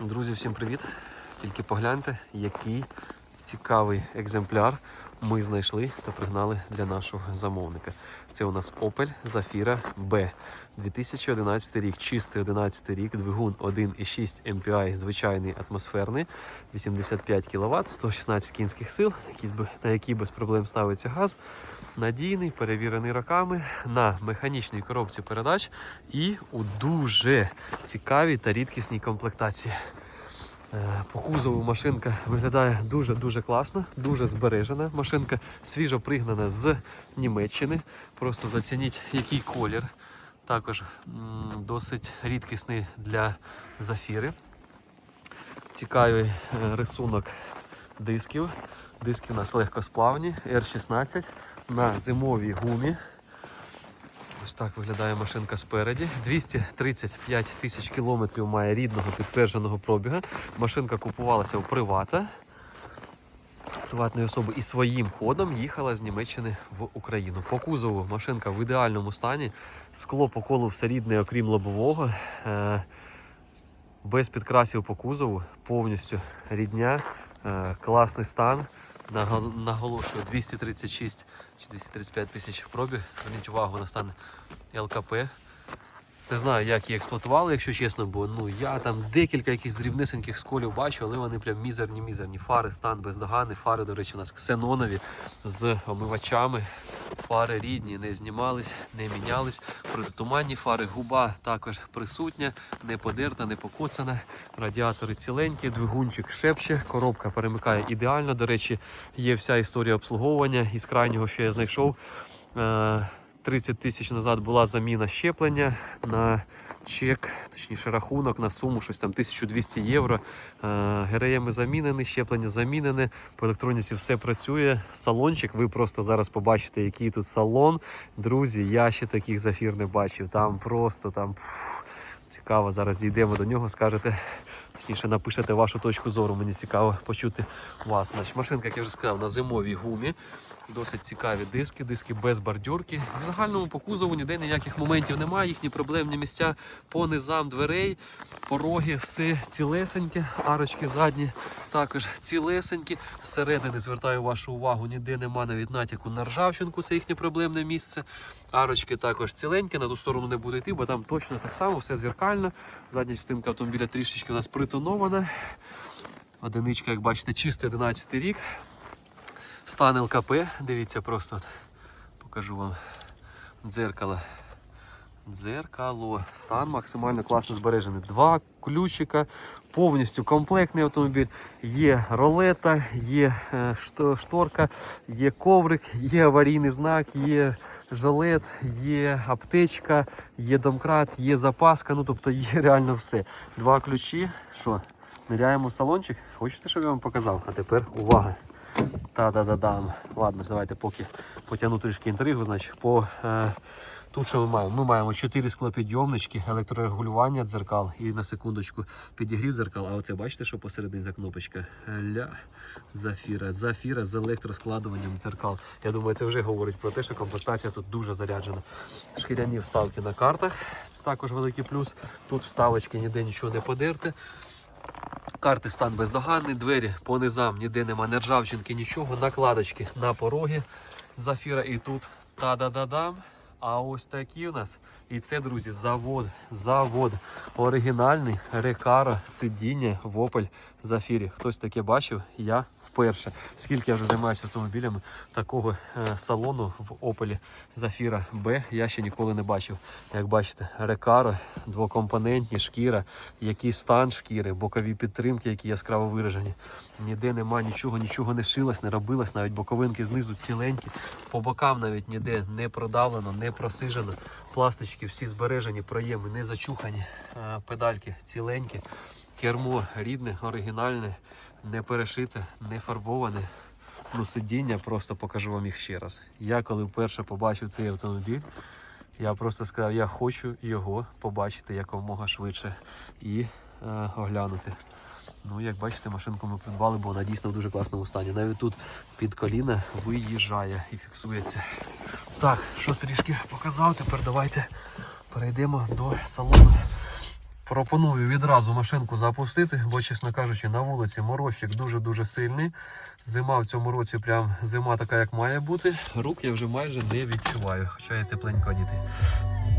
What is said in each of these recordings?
Друзі, всім привіт! Тільки погляньте, який цікавий екземпляр ми знайшли та пригнали для нашого замовника. Це у нас Opel Zafira B. 2011 рік, чистий 11 рік, двигун 1,6 MPI, звичайний атмосферний, 85 кВт, 116 кінських сил, на який без проблем ставиться газ. Надійний, перевірений роками на механічній коробці передач і у дуже цікавій та рідкісній комплектації. Е, По кузову машинка виглядає дуже-дуже класно, дуже збережена. Машинка свіжо пригнана з Німеччини. Просто зацініть, який колір. Також досить рідкісний для зафіри. Цікавий е, рисунок дисків. Диски у нас легкосплавні, R16 на зимовій гумі. Ось так виглядає машинка спереді. 235 тисяч кілометрів має рідного підтвердженого пробіга. Машинка купувалася у привата. Приватної особи і своїм ходом їхала з Німеччини в Україну. По кузову машинка в ідеальному стані. Скло по колу все рідне, окрім лобового. Е, без підкрасів по кузову, повністю рідня, е, класний стан. Наголошую 236 чи 235 тисяч пробіг. Зверніть увагу на стан ЛКП. Не знаю, як її експлуатували, якщо чесно, бо ну я там декілька якихось дрібнесеньких сколів бачу, але вони прям мізерні, мізерні. Фари, стан бездоганний. Фари, до речі, у нас ксенонові з омивачами. Фари рідні, не знімались, не мінялись. Протитуманні фари, губа також присутня, не подерта, не покоцана. Радіатори ціленькі, двигунчик шепче, коробка перемикає ідеально. До речі, є вся історія обслуговування. Із крайнього, що я знайшов. Е, 30 тисяч назад була заміна щеплення на чек, точніше рахунок на суму щось там 1200 євро. Е, ГРМ замінені, щеплення замінене. По електроніці все працює. Салончик, ви просто зараз побачите, який тут салон. Друзі, я ще таких зафір не бачив. Там просто там. Цікаво, зараз дійдемо до нього, скажете, точніше напишете вашу точку зору. Мені цікаво почути вас. Значить, машинка, як я вже сказав, на зимовій гумі. Досить цікаві диски, диски без бордюрки. В загальному по кузову ніде ніяких моментів немає. Їхні проблемні місця по низам дверей, пороги, все цілесеньке, арочки задні також цілесенькі. Зсередини звертаю вашу увагу, ніде нема навіть натяку на ржавчинку, це їхнє проблемне місце. Арочки також ціленькі, на ту сторону не буде йти, бо там точно так само, все зеркально. Задня частинка автомобіля трішечки у нас притонована. Одиничка, як бачите, чистий 11 рік. Стан ЛКП, дивіться просто от, покажу вам дзеркало. Дзеркало. Стан максимально класно збережений. Два ключика, повністю комплектний автомобіль. Є ролета, є е, шторка, є коврик, є аварійний знак, є жилет, є аптечка, є домкрат, є запаска. Ну тобто є реально все. Два ключі. Що? Ниряємо в салончик. Хочете, щоб я вам показав? А тепер увага! Та-да-да-дам. Ладно, давайте поки потягну трішки інтригу. Значить, по, е, тут що ми маємо? Ми маємо 4 склопідйомнички, електрорегулювання дзеркал і на секундочку підігрів дзеркал. А оце бачите, що посередині за кнопочка? Ля, зафіра. Зафіра з електроскладуванням дзеркал. Я думаю, це вже говорить про те, що комплектація тут дуже заряджена. Шкіряні вставки на картах. Це також великий плюс. Тут вставочки ніде нічого не подерте. Карти стан бездоганний, двері по низам ніде нема не ржавчинки, нічого, накладочки на пороги зафіра і тут та-да-да-дам. А ось такі у нас. І це, друзі, завод, завод. Оригінальний рекара сидіння в Opel Зафірі. Хтось таке бачив? Я вперше. Скільки я вже займаюся автомобілями, такого е, салону в Opel Zafira B я ще ніколи не бачив. Як бачите, рекаро, двокомпонентні, шкіра, який стан шкіри, бокові підтримки, які яскраво виражені. Ніде нема нічого, нічого не шилось, не робилось, навіть боковинки знизу ціленькі, по бокам навіть ніде не продавлено, не просижено. Пластички всі збережені, проєми не зачухані, е, педальки ціленькі. Кермо рідне, оригінальне, не перешите, не фарбоване. Ну, сидіння просто покажу вам їх ще раз. Я коли вперше побачив цей автомобіль, я просто сказав, я хочу його побачити якомога швидше і е, оглянути. Ну, як бачите, машинку ми придбали, бо вона дійсно в дуже класному стані. Навіть тут під коліна виїжджає і фіксується. Так, що трішки показав, тепер давайте перейдемо до салону. Пропоную відразу машинку запустити, бо, чесно кажучи, на вулиці морозчик дуже-дуже сильний. Зима в цьому році прям зима така, як має бути. Рук я вже майже не відчуваю, хоча є тепленько одіти.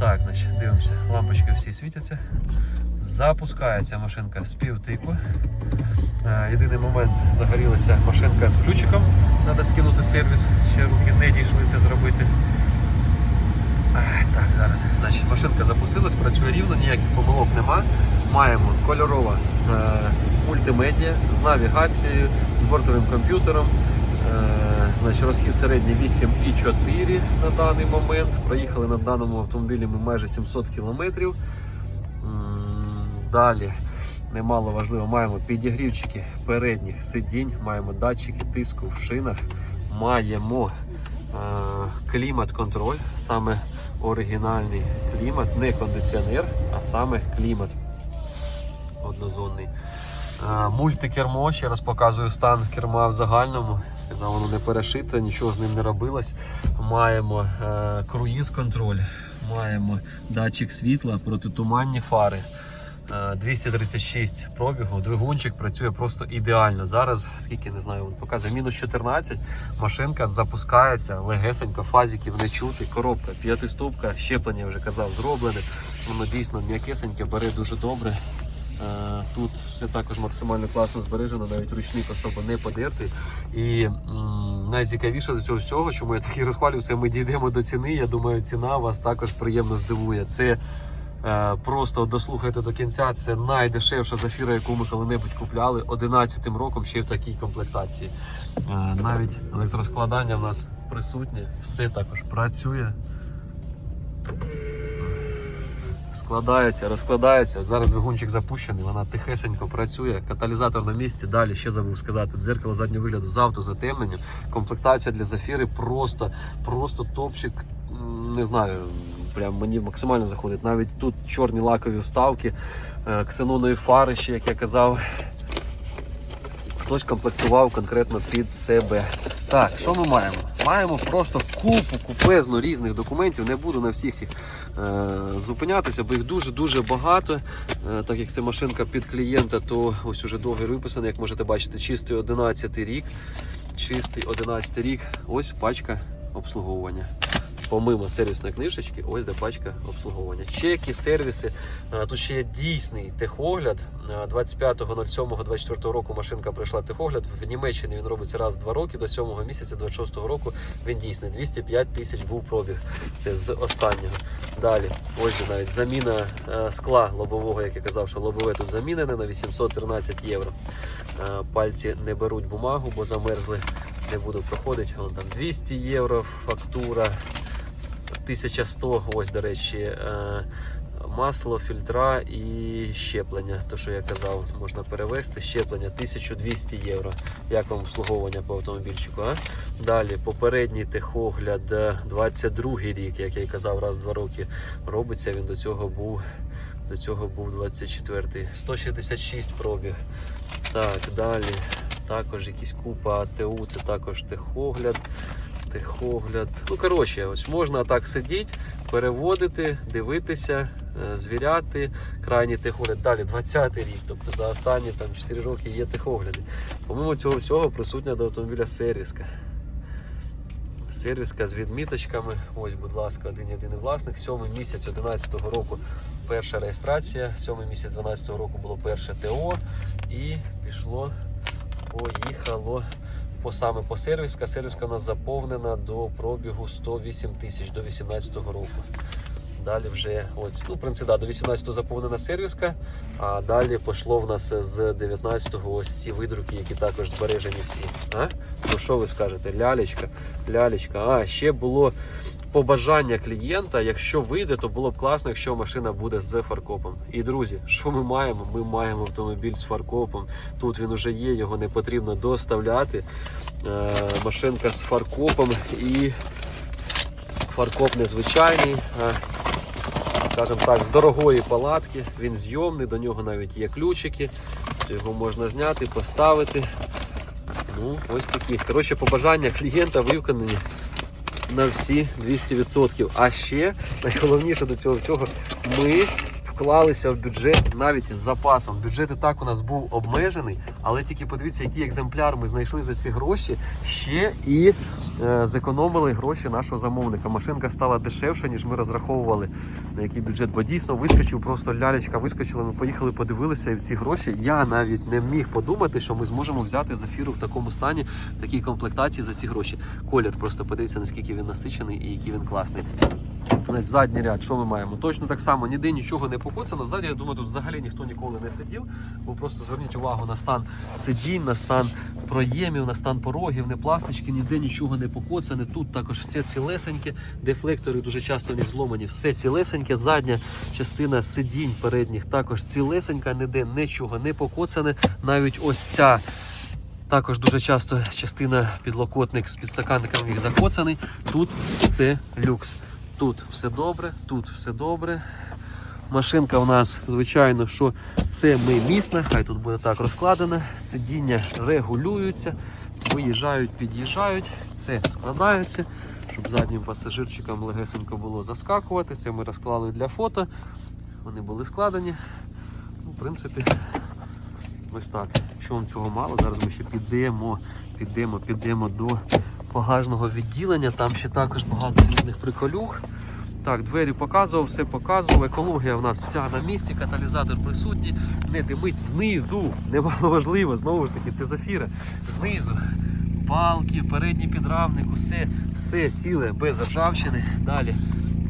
Так, значить, дивимося. Лампочки всі світяться. Запускається машинка з півтику. Е, Єдиний момент загорілася машинка з ключиком. Треба скинути сервіс. Ще руки не дійшли це зробити. Так, зараз. Значить, машинка запустилась, працює рівно, ніяких помилок нема. Маємо кольорова е, мультимедіа з навігацією, з бортовим комп'ютером. Е, значить, розхід середній 8,4 на даний момент. Проїхали на даному автомобілі ми майже 700 кілометрів. Далі, немало важливо, маємо підігрівчики передніх сидінь, маємо датчики тиску в шинах, маємо клімат-контроль, саме оригінальний клімат, не кондиціонер, а саме клімат однозонний. Мультикермо, ще раз показую стан керма в загальному. Воно не перешите, нічого з ним не робилось. Маємо е, круїз-контроль, маємо датчик світла, протитуманні фари. Е, 236 пробігу, двигунчик працює просто ідеально. Зараз, скільки не знаю, він показує мінус 14. Машинка запускається легесенько, фазиків не чути. Коробка, п'ятиступка, щеплення вже казав, зроблене. Воно дійсно м'якесеньке, бере дуже добре. Е, Тут все також максимально класно збережено, навіть ручник особо не подертий. І найцікавіше до цього всього, чому я такий розхвалююся, ми дійдемо до ціни. Я думаю, ціна вас також приємно здивує. Це просто дослухайте до кінця. Це найдешевша зафіра, яку ми коли-небудь купляли 11 роком ще в такій комплектації. Е, навіть електроскладання в нас присутнє, все також працює. Складається, розкладається. Зараз двигунчик запущений, вона тихесенько працює. Каталізатор на місці. Далі ще забув сказати. Дзеркало заднього вигляду з автозатемненням. Комплектація для зафіри просто, просто топчик. Не знаю, прям мені максимально заходить. Навіть тут чорні лакові вставки, е, ксенонові фари, ще як я казав. Хтось комплектував конкретно під себе. Так, що ми маємо? Маємо просто купу, купезну різних документів. Не буду на всіх їх е, зупинятися, бо їх дуже-дуже багато. Е, так як це машинка під клієнта, то ось уже договір виписаний, як можете бачити, чистий 11 рік. Чистий 11 рік. Ось пачка обслуговування. Помимо сервісної книжечки, ось де пачка обслуговування. Чеки, сервіси. Тут ще є дійсний техогляд. Е, 25.07.24 року машинка пройшла техогляд. В Німеччині він робиться раз в два роки. До 7 місяця 26-го року він дійсний. 205 тисяч був пробіг. Це з останнього. Далі, ось навіть заміна скла лобового, як я казав, що лобове тут замінене на 813 євро. Пальці не беруть бумагу, бо замерзли. Не буду проходити. Вон там 200 євро фактура. 1100, ось, до речі, е, масло, фільтра і щеплення. То, що я казав, можна перевести. Щеплення 1200 євро. Як вам обслуговування по автомобільчику? А? Далі попередній техогляд, е, 22 рік, як я й казав, раз в два роки робиться. Він до цього був. До цього був 24-й. 166 пробіг. Так, далі. Також якісь купа АТУ, це також техогляд. Техогляд. Ну, коротше, ось можна так сидіти, переводити, дивитися, е, звіряти. Крайній техогляд. Далі 20-й рік, тобто за останні там, 4 роки є техогляди. Помимо цього всього присутня до автомобіля сервіска. Сервіска з відміточками. Ось, будь ласка, один єдиний власник. Сьомий місяць 11-го року перша реєстрація, сьомий місяць 12-го року було перше ТО і пішло, поїхало по саме по сервіска. Сервіска у нас заповнена до пробігу 108 тисяч до 18-го року. Далі вже ось, ну, в принципі, да, до 18-го заповнена сервіска, а далі пішло в нас з 19-го ось ці видруки, які також збережені всі. А? Ну що ви скажете? Лялечка, лялечка. А, ще було побажання клієнта, якщо вийде, то було б класно, якщо машина буде з фаркопом. І друзі, що ми маємо? Ми маємо автомобіль з фаркопом. Тут він уже є, його не потрібно доставляти. Е, машинка з фаркопом і фаркоп незвичайний. е, Скажімо так, з дорогої палатки. Він зйомний, до нього навіть є ключики. Його можна зняти, поставити. Ну, ось такі. Коротше, побажання клієнта виконані на всі 200%. А ще найголовніше до цього всього, ми вклалися в бюджет навіть з запасом. Бюджет і так у нас був обмежений, але тільки подивіться, який екземпляр ми знайшли за ці гроші. Ще і зекономили гроші нашого замовника. Машинка стала дешевша, ніж ми розраховували на який бюджет. Бо дійсно вискочив просто лялечка, вискочила. Ми поїхали, подивилися, і в ці гроші я навіть не міг подумати, що ми зможемо взяти зафіру в такому стані, в такій комплектації за ці гроші. Колір просто подивіться, наскільки він насичений і який він класний. Значить, задній ряд, що ми маємо? Точно так само, ніде нічого не покоцано. Ззаді, я думаю, тут взагалі ніхто ніколи не сидів. Бо просто зверніть увагу на стан сидінь, на стан проємів, на стан порогів, не пластички, ніде нічого не покоцане. Тут також все цілесеньке, дефлектори дуже часто них зломані, все цілесеньке. Задня частина сидінь передніх також цілесенька, ніде нічого не покоцане. Навіть ось ця також дуже часто частина підлокотник з підстаканниками їх закоцаний. Тут все люкс. Тут все добре, тут все добре. Машинка у нас, звичайно, що семимісна, хай тут буде так розкладена. Сидіння регулюються, виїжджають, під'їжджають, це складається, щоб заднім пасажирчикам легесенько було заскакувати. Це ми розклали для фото. Вони були складені. Ну, в принципі, Ось так. Якщо вам цього мало, зараз ми ще підемо, підемо, підемо до багажного відділення. Там ще також багато різних приколюх. Так, двері показував, все показував. Екологія в нас вся на місці, каталізатор присутній, не димить знизу. Немало важливо, знову ж таки, це зафіра. Знизу. Балки, передній підрамник, усе, все ціле, без ржавчини. Далі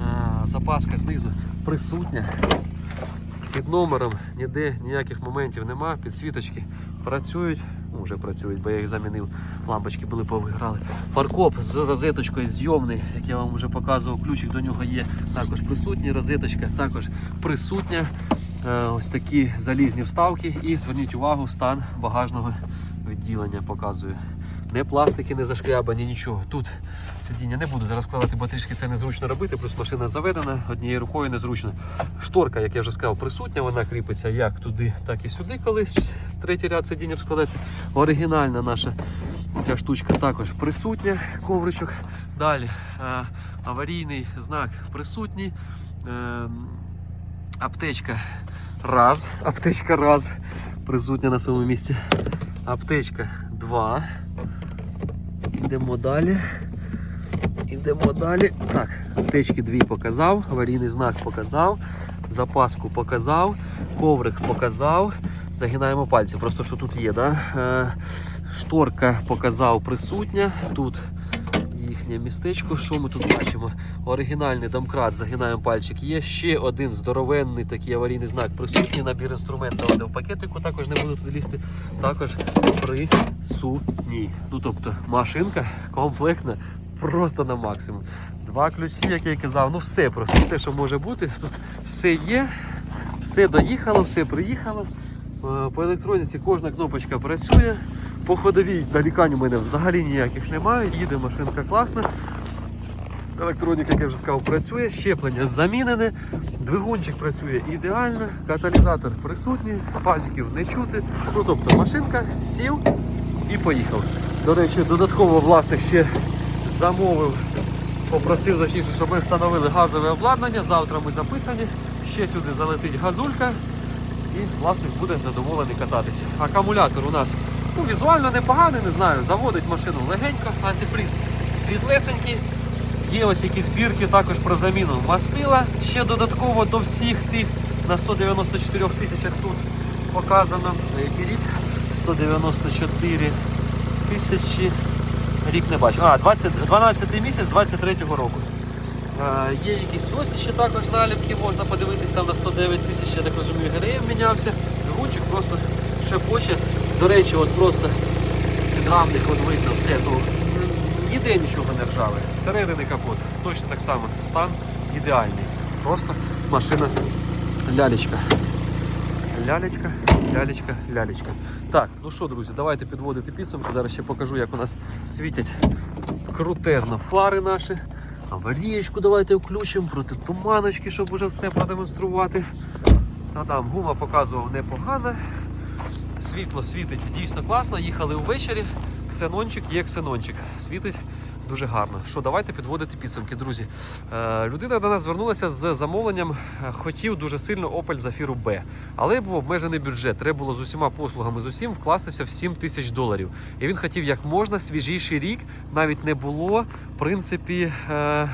а, запаска знизу присутня. Під номером ніде ніяких моментів нема, підсвіточки працюють, ну, вже працюють, бо я їх замінив, лампочки були повиграли. Фаркоп з розеточкою зйомний, як я вам вже показував, ключик до нього є також присутній, розеточка також присутня. Е, Ось такі залізні вставки і зверніть увагу, стан багажного відділення показую. Не пластики, не зашкрябані, нічого. Тут сидіння не буду зараз складати, бо трішки це незручно робити, плюс машина заведена, однією рукою незручно. Шторка, як я вже сказав, присутня, вона кріпиться як туди, так і сюди, колись третій ряд сидіння складається. Оригінальна наша ця штучка також присутня, ковричок. Далі а, аварійний знак присутній. Ем, аптечка раз, аптечка раз, присутня на своєму місці. Аптечка 2. Йдемо далі. Йдемо далі. Так, течки дві показав, аварійний знак показав, запаску показав, коврик показав. Загинаємо пальці, просто що тут є. Да? Е, шторка показав присутня. Тут їхнє містечко. Що ми тут бачимо? Оригінальний домкрат, загинаємо пальчик. Є ще один здоровенний такий аварійний знак присутній. Набір інструментів де в пакетику, також не буду туди лізти. Також присутній. Ну тобто машинка комплектна просто на максимум. Два ключі, як я і казав, ну все просто, все, що може бути. Тут все є, все доїхало, все приїхало. Е, По електроніці кожна кнопочка працює. По ходовій нарікань у мене взагалі ніяких немає. Їде машинка класна. Електроніка, як я вже сказав, працює, щеплення замінене, двигунчик працює ідеально, каталізатор присутній, пазиків не чути. Ну тобто машинка сів і поїхав. До речі, додатково власник ще замовив, попросив точніше, щоб ми встановили газове обладнання. Завтра ми записані. Ще сюди залетить газулька і власник буде задоволений кататися. Акумулятор у нас ну, візуально непоганий, не знаю, заводить машину легенько, антифріз світлесенький. Є ось якісь бірки також про заміну мастила. Ще додатково до всіх тих на 194 тисячах тут показано. На який рік? 194 тисячі. Рік не бачу. А, 20, 12 місяць 23-го року. Е, є якісь ось ще також наліпки, можна подивитись там на 109 тисяч, я так розумію, ГРМ мінявся. Двигунчик просто шепоче. До речі, от просто підрамник от видно все. Ну, ніде нічого не ржаве. Зсередини капот. Точно так само. Стан ідеальний. Просто машина лялечка. Лялечка, лялечка, лялечка. Так, ну що, друзі, давайте підводити підсумки. Зараз ще покажу, як у нас світять крутезно фари наші. Аварієчку давайте включимо, проти туманочки, щоб уже все продемонструвати. Та-дам, гума показував непогано. Світло світить дійсно класно. Їхали увечері. Ксенончик є ксенончик. Світить Дуже гарно. Що, давайте підводити підсумки, друзі. Е, людина до нас звернулася з замовленням. е, Хотів дуже сильно Opel Zafira B, але був обмежений бюджет. Треба було з усіма послугами з усім вкластися в 7 тисяч доларів. І він хотів як можна свіжіший рік. Навіть не було, в принципі, е,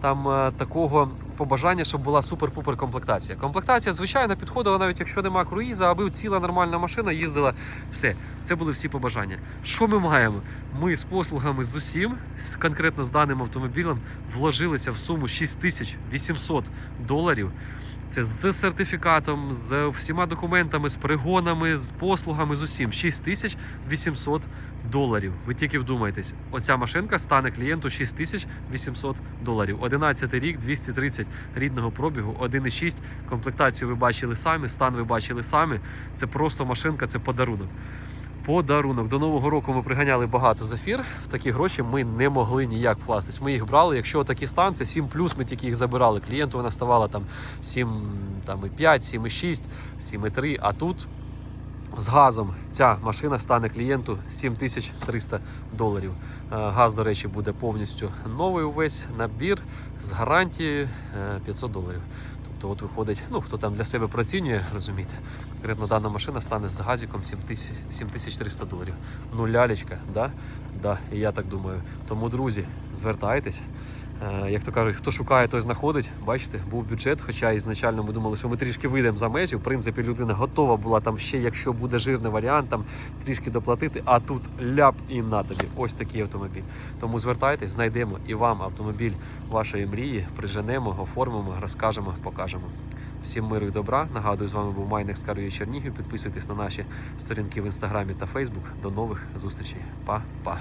там е, такого. Побажання, щоб була супер-пупер комплектація. Комплектація, звичайно, підходила, навіть якщо нема круїза, аби ціла нормальна машина їздила. Все, це були всі побажання. Що ми маємо? Ми з послугами з усім, конкретно з даним автомобілем, вложилися в суму 6800 доларів. Це з сертифікатом, з всіма документами, з пригонами, з послугами, з усім. 6800 доларів. Ви тільки вдумайтесь, оця машинка стане клієнту 6800 доларів. 11 рік, 230 рідного пробігу, 1,6. Комплектацію ви бачили самі, стан ви бачили самі. Це просто машинка, це подарунок. Подарунок. До Нового року ми приганяли багато зафір. В такі гроші ми не могли ніяк вкластись. Ми їх брали. Якщо такий стан, це 7 ми тільки їх забирали. Клієнту вона ставала там 7, там і 5, 7,6, 7,3, а тут з газом ця машина стане клієнту 7300 доларів. Е, Газ, до речі, буде повністю новий увесь набір з гарантією е, 500 доларів. Тобто, от виходить, ну хто там для себе процінює, розумієте, конкретно дана машина стане з газиком 7000 7300 доларів. Ну, лялечка, да? Да, і я так думаю. Тому, друзі, звертайтесь. Е, Як то кажуть, хто шукає, той знаходить. Бачите, був бюджет, хоча ізначально ми думали, що ми трішки вийдемо за межі. В принципі, людина готова була там ще, якщо буде жирний варіант, там трішки доплатити, а тут ляп і на тобі. Ось такий автомобіль. Тому звертайтесь, знайдемо і вам автомобіль вашої мрії, приженемо, оформимо, розкажемо, покажемо. Всім миру і добра. Нагадую, з вами був Майник з Карою Чернігів. Підписуйтесь на наші сторінки в інстаграмі та Фейсбук. До нових зустрічей. Па-па.